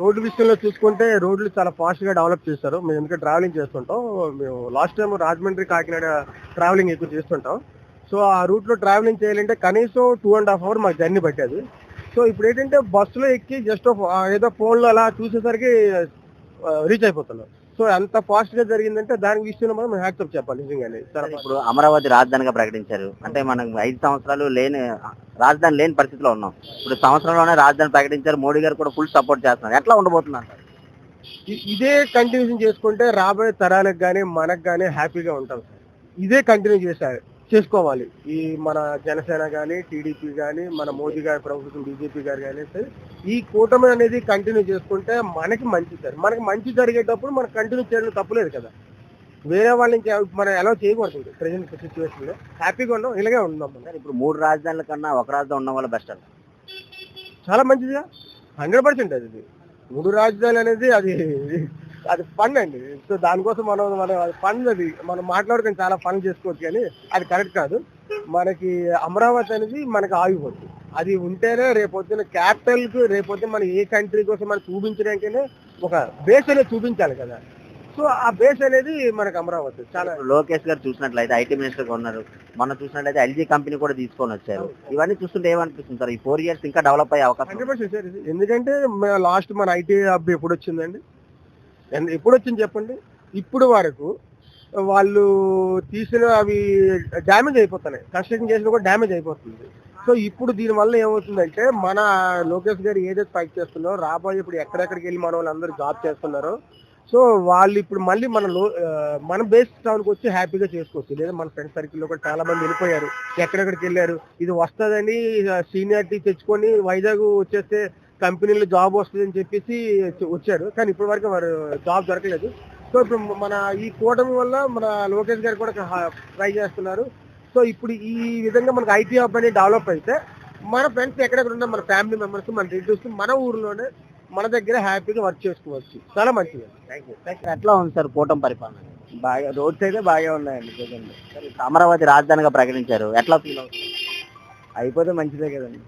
Road విషయంలో చూసుకుంటే రోడ్లు చాలా ఫాస్ట్గా డెవలప్ చేస్తారు మేము ఎందుకంటే ట్రావెలింగ్ చేస్తుంటాం. మేము last time Rajahmundry Kakinada travelling ఎక్కువ చేస్తుంటాం. సో ఆ రూట్లో ట్రావెలింగ్ చేయాలంటే కనీసం టూ అండ్ హాఫ్ అవర్ మాకు జర్నీ పట్టేది. సో ఇప్పుడు ఏంటంటే బస్సులో ఎక్కి జస్ట్ ఏదో ఫోన్లో అలా చూసేసరికి రీచ్ అయిపోతున్నాం. సో అంత ఫాస్ట్గా జరిగిందంటే దాని విషయంలో మనం హ్యాక్సప్ చెప్పాలి నిజంగానే చాలా ఇప్పుడు అమరావతి రాజధానిగా ప్రకటించారు. అంటే మనం ఐదు సంవత్సరాలు లేని రాజధాని లేని పరిస్థితిలో ఉన్నాం. ఇప్పుడు సంవత్సరంలోనే రాజధాని ప్రకటించారు. మోడీ గారు కూడా ఫుల్ సపోర్ట్ చేస్తున్నారు. ఎట్లా ఉండబోతున్నారు? ఇదే కంటిన్యూషన్ చేసుకుంటే రాబోయే తరాలకు కానీ మనకు కానీ హ్యాపీగా ఉంటాం. సార్ ఇదే కంటిన్యూ చేశారు. చేసుకోవాలి. ఈ మన జనసేన కానీ టీడీపీ కానీ మన మోదీ గారి ప్రభుత్వం బీజేపీ గారు కానీ సరే ఈ కూటమి అనేది కంటిన్యూ చేసుకుంటే మనకి మంచి సార్ మనకి మంచి జరిగేటప్పుడు మనం కంటిన్యూ చేయడం తప్పులేదు కదా. వేరే వాళ్ళ నుంచి మనం ఎలా చేయకూడదు ప్రజెంట్ సిచ్యువేషన్లో. హ్యాపీగా ఉన్నాం ఇలాగే ఉన్నాం మనం. సార్ ఇప్పుడు మూడు రాజధానుల కన్నా ఒక రాజధాని ఉండడం వల్ల బెస్ట్ చాలా మంచిదిగా. హండ్రెడ్ పర్సెంట్ అది. ఇది. మూడు రాజధానులు అనేది అది అది ఫండ్ అండి. సో దానికోసం మనం మన ఫండ్ అది మనం మాట్లాడుకొని చాలా ఫండ్ చేసుకోవచ్చు కానీ అది కరెక్ట్ కాదు. మనకి అమరావతి అనేది మనకి ఆగిపోతుంది. అది ఉంటేనే రేపొద్దున క్యాపిటల్కు రేపొద్దున మన ఏ కంట్రీ కోసం మనం చూపించడానికనే ఒక బేస్ అనేది చూపించాలి కదా. సో ఆ బేస్ అనేది మనకి అమరావతి. చాలా లోకేష్ గారు చూసినట్లయితే ఐటీ మినిస్టర్గా ఉన్నారు. మొన్న చూసినట్లయితే ఎల్జీ కంపెనీ కూడా తీసుకొని వచ్చారు. ఇవన్నీ చూస్తుంటే ఏమనిపిస్తుంది సార్? ఈ ఫోర్ ఇయర్స్ ఇంకా డెవలప్ అయ్యే అవకాశం. ఎందుకంటే లాస్ట్ మన ఐటీ హబ్ ఎప్పుడు వచ్చిందండి ఎప్పుడు వచ్చింది చెప్పండి? ఇప్పుడు వరకు వాళ్ళు తీసిన అవి డ్యామేజ్ అయిపోతున్నాయి. కన్స్ట్రక్షన్ చేసిన కూడా డ్యామేజ్ అయిపోతుంది. సో ఇప్పుడు దీని వల్ల ఏమవుతుందంటే మన లోకేష్ గారు ఏదైతే ఫైట్ చేస్తున్నారో రాబోయే ఇప్పుడు ఎక్కడెక్కడికి వెళ్ళి మన వాళ్ళందరూ జాబ్ చేస్తున్నారో సో వాళ్ళు ఇప్పుడు మళ్ళీ మన లో మన బేస్ టౌన్కి వచ్చి హ్యాపీగా చేసుకోవచ్చు. లేదా మన ఫ్రెండ్ సర్కిల్లో కూడా చాలా మంది వెళ్ళిపోయారు. ఎక్కడెక్కడికి వెళ్ళారు. ఇది వస్తుందని సీనియారిటీ తెచ్చుకొని వైజాగ్ వచ్చేస్తే కంపెనీలో జాబ్ వస్తుందని చెప్పేసి వచ్చి- వచ్చారు. కానీ ఇప్పటి వరకు వారు జాబ్ దొరకలేదు. సో ఇప్పుడు మన ఈ కూటమి వల్ల మన లోకేష్ గారు కూడా ట్రై చేస్తున్నారు. సో ఇప్పుడు ఈ విధంగా మనకు ఐటీ హబ్ అనేది డెవలప్ అయితే మన ఫ్రెండ్స్ ఎక్కడెక్కడ ఉన్న మన ఫ్యామిలీ మెంబర్స్ మన రిలేటివ్స్ మన ఊర్లోనే మన దగ్గర హ్యాపీగా వర్క్ చేసుకోవచ్చు. చాలా మంచిది. Thank you. ఎట్లా ఉంది సార్ కూటమి పరిపాలన? బాగా రోడ్స్ అయితే బాగా ఉన్నాయండి ప్రజెంట్. అమరావతి రాజధానిగా ప్రకటించారు. ఎట్లా ఫీల్ అవుతుంది? అయిపోతే మంచిదే కదండి.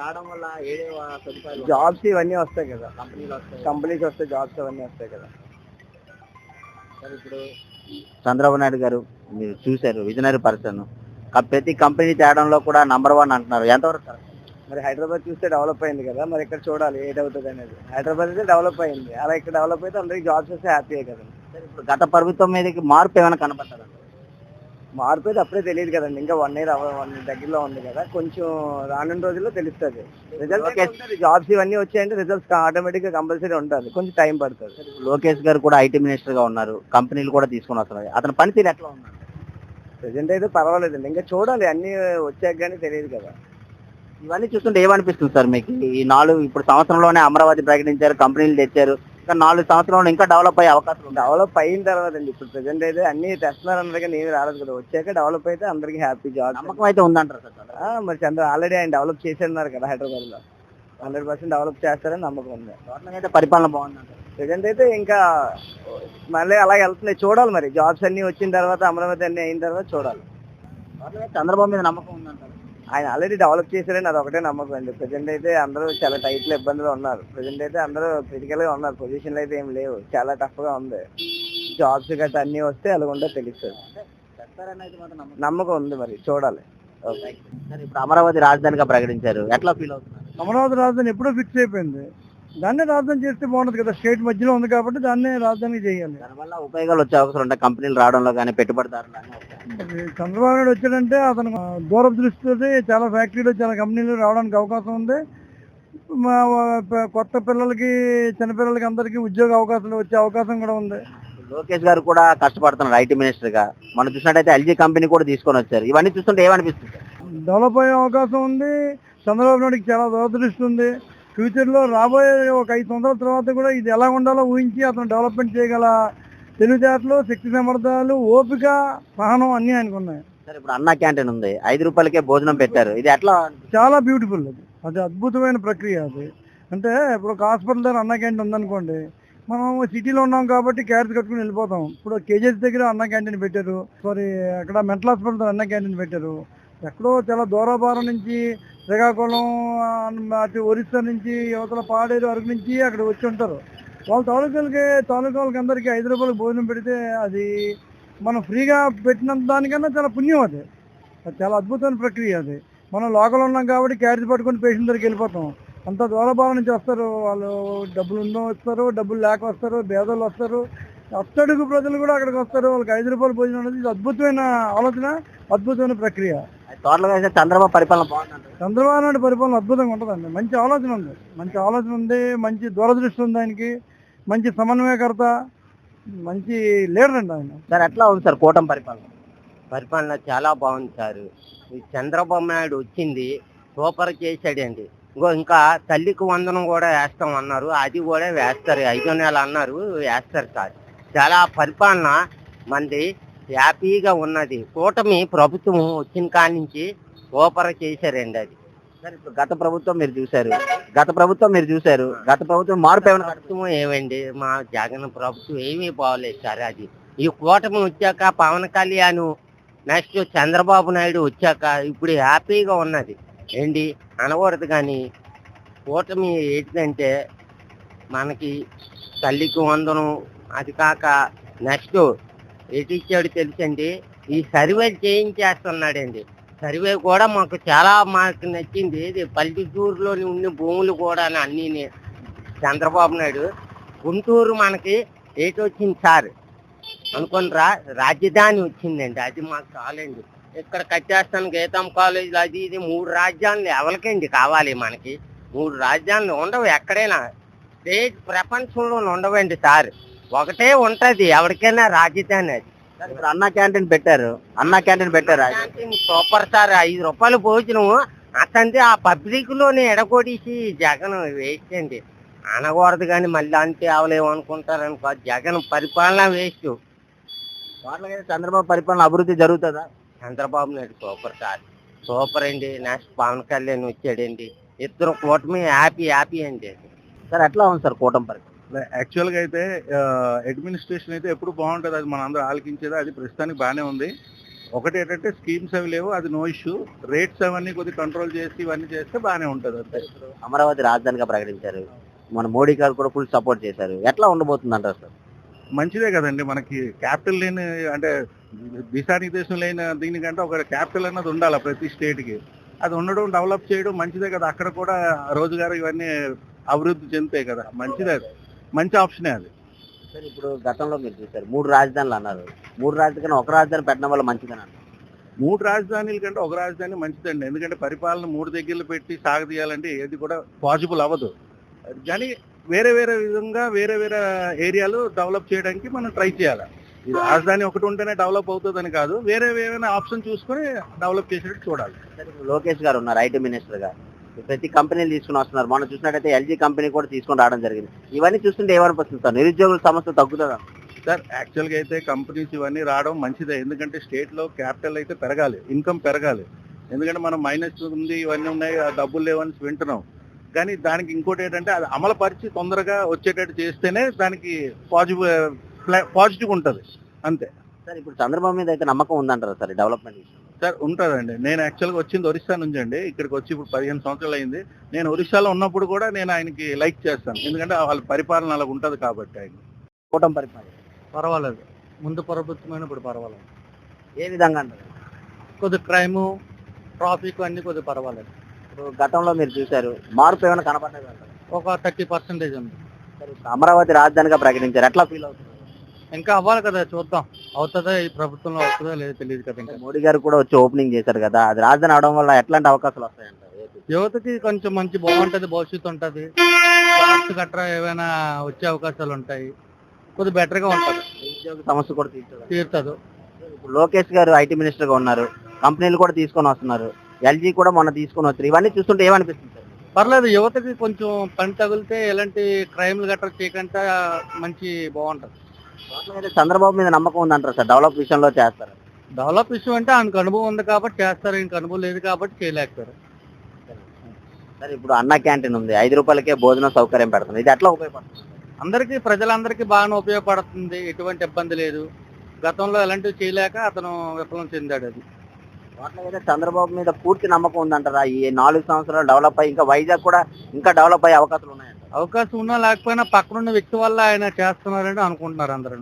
రావడం వల్ల ఏడే సదుపాయాలు జాబ్స్ ఇవన్నీ వస్తాయి కదా. కంపెనీలు వస్తాయి. కంపెనీస్ వస్తే జాబ్స్ అవన్నీ వస్తాయి కదా. సార్ ఇప్పుడు చంద్రబాబు నాయుడు గారు మీరు చూశారు విజనరీ పర్సన్. ప్రతి కంపెనీ తేడంలో కూడా నంబర్ వన్ అంటున్నారు. ఎంతవరకు? మరి హైదరాబాద్ చూస్తే డెవలప్ అయింది కదా మరి ఇక్కడ చూడాలి ఏదవుతుంది అనేది. హైదరాబాద్ అయితే డెవలప్ అయింది. అలా ఇక్కడ డెవలప్ అయితే అందరికి జాబ్స్ వస్తే హ్యాపీయే కదండి సార్ ఇప్పుడు గత ప్రభుత్వం మీదకి మార్పు ఏమైనా కనపడ్డారా మార్పు అయితే అప్పుడే తెలియదు కదండి. ఇంకా వన్ ఇయర్ వన్ దగ్గరలో ఉంది కదా. కొంచెం రానున్న రోజుల్లో తెలుస్తుంది. రిజల్ట్ జాబ్స్ ఇవన్నీ వచ్చాయంటే రిజల్ట్స్ ఆటోమేటిక్గా కంపల్సరీ ఉంటుంది. కొంచెం టైం పడుతుంది. లోకేష్ గారు కూడా ఐటీ మినిస్టర్గా ఉన్నారు. కంపెనీలు కూడా తీసుకొని వస్తున్నారు. అతని పనితీరు ఎట్లా ఉన్నారు ప్రెసెంట్ అయితే పర్వాలేదండి. ఇంకా చూడాలి. అన్ని వచ్చాక కానీ తెలియదు కదా. ఇవన్నీ చూస్తుంటే ఏమనిపిస్తుంది సార్ మీకు? ఈ నాలుగు ఇప్పుడు సంవత్సరంలోనే అమరావతి ప్రకటించారు కంపెనీలు తెచ్చారు. ఇంకా నాలుగు సంవత్సరంలో ఇంకా డెవలప్ అయ్యే అవకాశం ఉంది డెవలప్ అయిన తర్వాత అండి ఇప్పుడు ప్రెసెంట్ అయితే అన్ని తెస్తున్నారు అందరికీ నేను రాలేదు కదా. వచ్చాక డెవలప్ అయితే అందరికి హ్యాపీ జాబ్ నమ్మకం అయితే ఉందంటారు సార్. మరి చంద్ర ఆల్రెడీ ఆయన డెవలప్ చేసేన్నారు కదా హైదరాబాద్లో హండ్రెడ్ పర్సెంట్ డెవలప్ చేస్తారని నమ్మకం ఉంది. అయితే పరిపాలన బాగుందంటారు. ప్రెసెంట్ అయితే ఇంకా మళ్ళీ అలా వెళ్తున్నాయి. చూడాలి మరి. జాబ్స్ అన్ని వచ్చిన తర్వాత అమరావతి అన్ని అయిన తర్వాత చూడాలి. చంద్రబాబు మీద నమ్మకం ఉందంటారు. ఆయన ఆల్రెడీ డెవలప్ చేశారని అది ఒకటే నమ్మకం అండి. ప్రజెంట్ అయితే అందరూ చాలా టైట్లో ఇబ్బందులు ఉన్నారు. ప్రజెంట్ అయితే అందరూ క్రిటికల్గా ఉన్నారు. పొజిషన్లు అయితే ఏం లేవు. చాలా టఫ్గా ఉంది. జాబ్స్ గట్రా అన్ని వస్తే అలాగుంటే తెలుస్తుంది. నమ్మకం ఉంది మరి. చూడాలి. సార్ ఇప్పుడు అమరావతి రాజధానిగా ప్రకటించారు. ఎట్లా ఫీల్ అవుతున్నారు అమరావతి రాజధాని ఎప్పుడో ఫిక్స్ అయిపోయింది. దాన్నే రాజధాని చేస్తే బాగుంటుంది కదా. స్టేట్ మధ్యలో ఉంది కాబట్టి దాన్నే రాజధాని చేయాలి. దానివల్ల ఉపయోగాలు వచ్చే అవసరం ఉంటాయి కంపెనీలు రావడంలో కానీ పెట్టుబడిదారులు చంద్రబాబు నాయుడు వచ్చాడంటే అతను దూరపు దృష్టితో చాలా ఫ్యాక్టరీలు చాలా కంపెనీలు రావడానికి అవకాశం ఉంది. మా కొత్త పిల్లలకి చిన్నపిల్లలకి అందరికీ ఉద్యోగ అవకాశాలు వచ్చే అవకాశం కూడా ఉంది. లోకేష్ గారు కూడా కష్టపడుతున్నారు ఐటీ మినిస్టర్గా. మనం చూసినట్టయితే ఎల్జీ కంపెనీ కూడా తీసుకొని వచ్చారు. ఇవన్నీ చూస్తుంటే ఏమనిపిస్తుంది? డెవలప్ అయ్యే అవకాశం ఉంది. చంద్రబాబు నాయుడుకి చాలా దూరదృష్టి ఉంది. ఫ్యూచర్లో రాబోయే ఒక ఐదు సంవత్సరాల తర్వాత కూడా ఇది ఎలా ఉండాలో ఊహించి అతను డెవలప్మెంట్ చేయగల తెలివితేటలు శక్తి సమర్థాలు ఓపిక సహనం అన్నీ ఆయనకు ఉన్నాయి. సార్ ఇప్పుడు అన్నా క్యాంటీన్ ఉంది. ఐదు రూపాయలకే భోజనం పెట్టారు. ఇది ఎట్లా? చాలా బ్యూటిఫుల్ అది. అది అద్భుతమైన ప్రక్రియ అది. అంటే ఇప్పుడు ఒక హాస్పిటల్ దగ్గర అన్న క్యాంటీన్ ఉందనుకోండి మనం సిటీలో ఉన్నాం కాబట్టి క్యారెట్ కట్టుకుని వెళ్ళిపోతాం. ఇప్పుడు కేజీఎస్ దగ్గర అన్న క్యాంటీన్ పెట్టారు. సారీ అక్కడ మెంటల్ హాస్పిటల్ దగ్గర అన్న క్యాంటీన్ పెట్టారు. ఎక్కడో చాలా దూరాభారం నుంచి శ్రీకాకుళం అటు ఒరిస్సా నుంచి యువతల పాడేరు అరకు నుంచి అక్కడ వచ్చి ఉంటారు. వాళ్ళ తాలూకాలకి తాలూకా వాళ్ళకి అందరికీ ఐదు రూపాయలు భోజనం పెడితే అది మనం ఫ్రీగా పెట్టినంత దానికన్నా చాలా పుణ్యం అది. చాలా అద్భుతమైన ప్రక్రియ అది. మనం లోకల్ ఉన్నాం కాబట్టి క్యారేజ్ పట్టుకొని పేషెంట్ దగ్గరికి వెళ్ళిపోతాం. అంత దూరభారం నుంచి వస్తారు. వాళ్ళు డబ్బులు ఉందో వస్తారు డబ్బులు లేక వస్తారు పేదలు వస్తారు. అత్తడుగు ప్రజలు కూడా అక్కడికి వస్తారు. వాళ్ళకి ఐదు రూపాయలు భోజనం అనేది ఇది అద్భుతమైన ఆలోచన అద్భుతమైన ప్రక్రియ. టోటల్ అయితే చంద్రబాబు పరిపాలన బాగుందంటారు. చంద్రబాబు నాయుడు పరిపాలన అద్భుతంగా ఉంటుందండి. మంచి ఆలోచన ఉంది. మంచి ఆలోచన ఉంది మంచి దూరదృష్టి ఉంది ఆయనకి మంచి సమన్వయకర్త మంచి లీడర్ అండి ఆయన. సార్ ఎట్లా ఉంది సార్ కూటమి పరిపాలన? పరిపాలన చాలా బాగుంది సార్. ఈ చంద్రబాబు నాయుడు వచ్చింది సూపర్ చేశాడండి ఇంకో ఇంకా తల్లికి వందనం కూడా వేస్తాం అన్నారు. అది కూడా వేస్తారు. ఐదో నెల అన్నారు వేస్తారు సార్. చాలా పరిపాలన మంది హ్యాపీగా ఉన్నది. కూటమి ప్రభుత్వం వచ్చిన కాడి నుంచి ఓపర చేశారండి అది. సార్ ఇప్పుడు గత ప్రభుత్వం మీరు చూశారు. గత ప్రభుత్వం మీరు చూశారు. గత ప్రభుత్వం మార్పు ఏమైనా ప్రభుత్వం ఏమండి? మా జగన్ ప్రభుత్వం ఏమీ బాగోలేదు సార్ అది. ఈ కూటమి వచ్చాక పవన్ కళ్యాణ్ నెక్స్ట్ చంద్రబాబు నాయుడు వచ్చాక ఇప్పుడు హ్యాపీగా ఉన్నది. ఏంటి? అనకూడదు కానీ కూటమి ఏంటంటే మనకి తల్లికి వందనం అది కాక నెక్స్ట్ ఎటు ఇచ్చాడు తెలుసండి? ఈ సర్వే చేయించేస్తున్నాడండి. సర్వే కూడా మాకు చాలా మాకు నచ్చింది. ఇది పల్లెటూరులోని ఉన్న భూములు కూడా అన్నీ చంద్రబాబు నాయుడు గుంటూరు మనకి ఏటి వచ్చింది సార్? అనుకోనరా రాజధాని వచ్చిందండి. అది మాకు చాలండి. ఇక్కడ కట్టేస్తాను గీతం కాలేజీలు అది ఇది మూడు రాజ్యాలు ఎవరికండి కావాలి మనకి? మూడు రాజ్యాలు ఉండవు ఎక్కడైనా. స్టేట్ ప్రపంచంలో ఉండవండి సార్. ఒకటే ఉంటది ఎవరికైనా రాజధాని అది సార్ ఇప్పుడు అన్నా క్యాంటీన్ పెట్టారు. అన్నా క్యాంటీన్ పెట్టారు సూపర్ సార్ ఐదు రూపాయలు భోజనం అతనిది ఆ పబ్లిక్లోనే ఎడగొడిసి జగన్ వేస్ట్ అండి అనకూడదు కానీ మళ్ళీ అంటే అవలేము అనుకుంటారు అనుకో జగన్ పరిపాలన వేస్ట్. అయితే చంద్రబాబు పరిపాలన అభివృద్ధి జరుగుతుందా? Chandrababu Naidu super sir. Super అండి. నెక్స్ట్ పవన్ కళ్యాణ్ వచ్చాడండి. ఇద్దరు కూటమి హ్యాపీ హ్యాపీ అండి. సార్ ఎట్లా ఉంది సార్ కూటమి పరిపాలన యాక్చువల్గా అయితే అడ్మినిస్ట్రేషన్ అయితే ఎప్పుడు బాగుంటుంది అది మన అందరూ ఆలకించేది అది ప్రస్తుతానికి బాగానే ఉంది. ఒకటి ఏంటంటే స్కీమ్స్ అవి లేవు అది నో ఇష్యూ రేట్స్ అవన్నీ కొద్దిగా కంట్రోల్ చేసి ఇవన్నీ చేస్తే బాగానే ఉంటుంది అంతే. అమరావతి రాజధానిగా ప్రకటించారు. మన మోడీ గారు కూడా ఫుల్ సపోర్ట్ చేశారు. ఎట్లా ఉండబోతుంది అంటారు సార్? మంచిదే కదండి మనకి క్యాపిటల్ లేని అంటే దిశానిర్దేశం లేని దీనికంటే ఒక క్యాపిటల్ అన్నది ఉండాలి ప్రతి స్టేట్కి అది ఉండడం డెవలప్ చేయడం మంచిదే కదా. అక్కడ కూడా రోజుగారు ఇవన్నీ అభివృద్ధి చెందుతాయి కదా. మంచిదే మంచి ఆప్షనే అది. సార్ ఇప్పుడు గతంలో మీరు చూశారు మూడు రాజధానులు అన్నారు. మూడు రాజధాని ఒక రాజధాని పెట్టడం వల్ల మంచిదని అన్నారు. మూడు రాజధానుల కంటే ఒక రాజధాని మంచిదండి. ఎందుకంటే పరిపాలన మూడు దగ్గరలు పెట్టి సాగదీయాలంటే ఏది కూడా పాసిబుల్ అవ్వదు. కానీ వేరే వేరే విధంగా వేరే వేరే ఏరియాలు డెవలప్ చేయడానికి మనం ట్రై చేయాలి. ఇది రాజధాని ఒకటి ఉంటేనే డెవలప్ అవుతుందని కాదు వేరే వేరే ఆప్షన్ చూసుకొని డెవలప్ చేసేటట్టు చూడాలి. లోకేష్ గారు ఉన్నారు ఐటీ మినిస్టర్గా ప్రతి కంపెనీలు తీసుకుని వస్తున్నారు. మనం చూసినట్టయితే ఎల్జీ కంపెనీ కూడా తీసుకొని రావడం జరిగింది. ఇవన్నీ చూస్తుంటే ఏమనిపిస్తుంది సార్? నిరుద్యోగుల సమస్య తగ్గుతుందా? సార్ యాక్చువల్గా అయితే కంపెనీస్ ఇవన్నీ రావడం మంచిదే. ఎందుకంటే స్టేట్లో క్యాపిటల్ అయితే పెరగాలి. ఇన్కమ్ పెరగాలి. ఎందుకంటే మనం మైనస్ ఉంది ఇవన్నీ ఉన్నాయి ఆ డబ్బులు లేవని వింటున్నాం. కానీ దానికి ఇంకోటి ఏంటంటే అది అమలు పరిచి తొందరగా వచ్చేటట్టు చేస్తేనే దానికి పాజిటివ్ పాజిటివ్ ఉంటుంది. అంతే. సార్ ఇప్పుడు చంద్రబాబు మీద అయితే నమ్మకం ఉందంటారు సార్ డెవలప్మెంట్ సార్ ఉంటుందండి నేను యాక్చువల్గా వచ్చింది ఒరిస్సా నుంచి అండి. ఇక్కడికి వచ్చి ఇప్పుడు పదిహేను సంవత్సరాలు అయింది. నేను ఒరిస్సాలో ఉన్నప్పుడు కూడా నేను ఆయనకి లైక్ చేస్తాను. ఎందుకంటే వాళ్ళ పరిపాలన అలా ఉంటుంది కాబట్టి ఆయన కూటమి పరిపాలన. పర్వాలేదు. ముందు ప్రభుత్వమైన ఇప్పుడు పర్వాలేదు. ఏ విధంగా అంటారు? కొద్ది క్రైమ్ ట్రాఫిక్ అన్ని కొద్దిగా పర్వాలేదు. ఇప్పుడు గతంలో మీరు చూశారు మార్పు ఏమైనా కనపడలేదు ఒక థర్టీ పర్సెంటేజ్ ఉంది. అమరావతి రాజధానిగా ప్రకటించారు. ఎట్లా ఫీల్ అవుతుంది? ఇంకా అవ్వాలి కదా చూద్దాం. అవుతుందా ఈ ప్రభుత్వంలో అవుతుందో లేదో తెలియదు కదా ఇంకా. మోడీ గారు కూడా వచ్చి ఓపెనింగ్ చేశారు కదా అది రాజధాని అవడం వల్ల ఎట్లాంటి అవకాశాలు వస్తాయంటారు యువతకి కొంచెం మంచి బాగుంటది భవిష్యత్తు ఉంటది. జాబ్స్ గట్రా ఏమైనా వచ్చే అవకాశాలు ఉంటాయి. కొద్దిగా బెటర్గా ఉంటది. నిరుద్యోగ సమస్య కూడా తీర్చదు తీరుతుంది. ఇప్పుడు లోకేష్ గారు ఐటీ మినిస్టర్గా ఉన్నారు కంపెనీలు కూడా తీసుకొని వస్తున్నారు ఎల్జీ కూడా మొన్న తీసుకొని వచ్చారు. ఇవన్నీ చూస్తుంటే ఏమనిపిస్తుంది సార్? పర్లేదు యువతకి కొంచెం పని తగిలితే ఎలాంటి క్రైమ్లు గట్రా చేయకుండా మంచి బాగుంటది. చంద్రబాబు మీద నమ్మకం ఉందంటారు సార్? డెవలప్ విషయంలో చేస్తారు? డెవలప్ ఇష్యూ అంటే ఆయనకు అనుభవం ఉంది కాబట్టి చేస్తారు. ఇంక అనుభవం లేదు కాబట్టి చేయలేకపోయారు. సార్ ఇప్పుడు అన్న క్యాంటీన్ ఉంది. ఐదు రూపాయలకే భోజనం సౌకర్యం పెడుతుంది ఇది ఎట్లా ఉపయోగపడుతుంది? అందరికీ ప్రజలందరికీ బాగానే ఉపయోగపడుతుంది. ఎటువంటి ఇబ్బంది లేదు. గతంలో ఎలాంటివి చేయలేక అతను విఫలం చెందాడు అది. అయితే చంద్రబాబు మీద పూర్తి నమ్మకం ఉందంటారా? ఈ నాలుగు సంవత్సరాలు డెవలప్ అయ్యి ఇంకా వైజాగ్ కూడా ఇంకా డెవలప్ అయ్యే అవకాశాలు ఉన్నాయంట అవకాశం ఉన్నా లేకపోయినా పక్కనున్న వ్యక్తి వల్ల ఆయన చేస్తున్నారని అనుకుంటున్నారు అందరూ.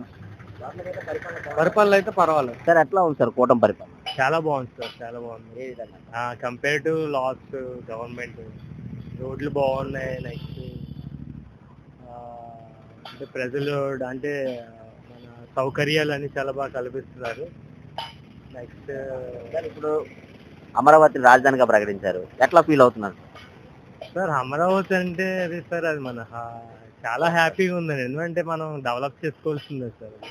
పరిపాలన అయితే పర్వాలేదు. సార్ ఎట్లా ఉంది సార్ కూటమి పరిపాలన? చాలా బాగుంది సార్ చాలా బాగుంది. కంపేర్ టు లాస్ట్ గవర్నమెంట్ రోడ్లు బాగున్నాయి నెక్స్ట్ అంటే ప్రజలు అంటే మన సౌకర్యాలు అన్ని చాలా బాగా కల్పిస్తున్నారు. నెక్స్ట్ ఇప్పుడు అమరావతి రాజధానిగా ప్రకటించారు. ఎట్లా ఫీల్ అవుతున్నారు? సార్ అమరావతి అంటే అది సార్ అది మన చాలా హ్యాపీగా ఉందండి ఎందుకంటే మనం డెవలప్ చేసుకోవాల్సిందే సార్.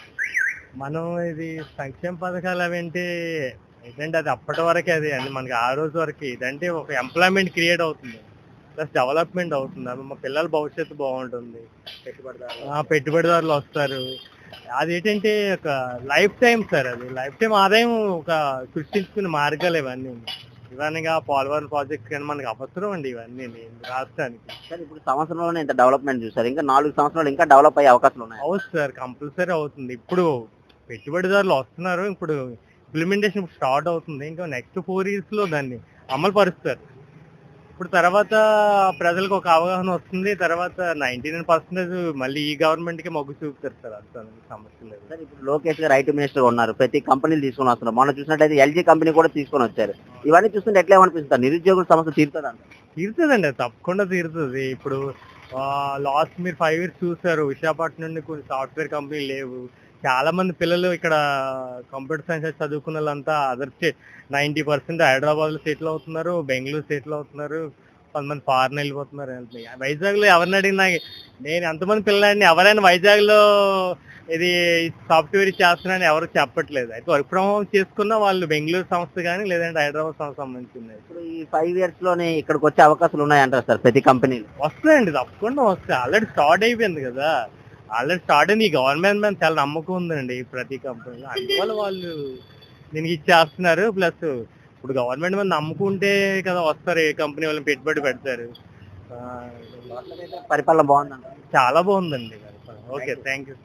మనం ఇది సంక్షేమ పథకాలు అవి ఏంటంటే అది అప్పటి వరకే అది. అండి మనకి ఆ రోజు వరకు. ఇదంటే ఒక ఎంప్లాయ్మెంట్ క్రియేట్ అవుతుంది. ప్లస్ డెవలప్మెంట్ అవుతుంది. మా పిల్లల భవిష్యత్తు బాగుంటుంది. ఆ, పెట్టుబడిదారులు వస్తారు. అది ఏంటంటే ఒక లైఫ్ టైం సార్ అది. లైఫ్ టైం ఆదాయం ఒక సృష్టించుకునే మార్గాలు ఇవన్నీ. ఇవన్నీగా పోలవరం ప్రాజెక్ట్ కానీ మనకి అవసరం అండి ఇవన్నీ రాష్ట్రానికి. సార్ ఇప్పుడు సంవత్సరంలోనే ఇంత డెవలప్మెంట్ చూసారు. ఇంకా నాలుగు సంవత్సరాలు ఇంకా డెవలప్ అయ్యే అవకాశాలు ఉన్నాయి? అవుతుంది సార్ కంపల్సరీ అవుతుంది. ఇప్పుడు పెట్టుబడిదారులు వస్తున్నారు. ఇప్పుడు ఇంప్లిమెంటేషన్ స్టార్ట్ అవుతుంది. ఇంకా నెక్స్ట్ ఫోర్ ఇయర్స్లో దాన్ని అమలు పరుస్తారు. ఇప్పుడు తర్వాత ప్రజలకు ఒక అవగాహన వస్తుంది. తర్వాత నైన్టీ నైన్ పర్సెంటేజ్ మళ్ళీ ఈ గవర్నమెంట్కి మొగ్గు చూపుతారు సార్. అంత సమస్య లేదు. సార్ ఇప్పుడు లోకేష్ గారు ఐటీ మినిస్టర్ ఉన్నారు. ప్రతి కంపెనీలు తీసుకొని వస్తున్నారు. మొన్న చూసినట్లయితే ఎల్జీ కంపెనీ కూడా తీసుకొని వచ్చారు. ఇవన్నీ చూస్తుంటే ఎట్లా ఏమనిపిస్తుంది నిరుద్యోగుల సమస్య తీరుతుందంట తీరుతుందండి. తప్పకుండా తీరుతుంది. ఇప్పుడు లాస్ట్ మీరు ఫైవ్ ఇయర్స్ చూసారు. విశాఖపట్నం నుండి కొన్ని సాఫ్ట్వేర్ కంపెనీలు లేవు. చాలా మంది పిల్లలు ఇక్కడ కంప్యూటర్ సైన్స్ చదువుకున్న వాళ్ళంతా అదర్ స్టేట్ నైంటీ పర్సెంట్ హైదరాబాద్లో సెటిల్ అవుతున్నారు బెంగళూరు సెటిల్ అవుతున్నారు కొంతమంది ఫారెన్ వెళ్ళిపోతున్నారు. వైజాగ్లో ఎవరిని అడిగినా నేను ఎంతమంది పిల్లలని ఎవరైనా వైజాగ్లో ఇది సాఫ్ట్వేర్ చేస్తున్నారని ఎవరు చెప్పట్లేదు. అయితే వర్క్ ఫ్రమ్ హోమ్ చేసుకున్న వాళ్ళు బెంగళూరు సంస్థ కానీ లేదంటే హైదరాబాద్ సంస్థ సంబంధించింది. ఇప్పుడు ఈ ఫైవ్ ఇయర్స్లోనే ఇక్కడికి వచ్చే అవకాశాలు ఉన్నాయంటారు సార్ ప్రతి కంపెనీలు వస్తాయండి తప్పకుండా వస్తాయి. ఆల్రెడీ స్టార్ట్ అయిపోయింది కదా. ఆల్రెడీ స్టార్ట్ అయింది. ఈ గవర్నమెంట్ మీద చాలా నమ్మకం ఉందండి ప్రతి కంపెనీలో. అందువల్ల వాళ్ళు దీనికి ఇచ్చేస్తున్నారు. ప్లస్ ఇప్పుడు గవర్నమెంట్ మీద నమ్ముకుంటే కదా వస్తారు. ఏ కంపెనీ వాళ్ళని పెట్టుబడి పెడతారు. పరిపాలన బాగుందంట చాలా బాగుందండి. Okay thank you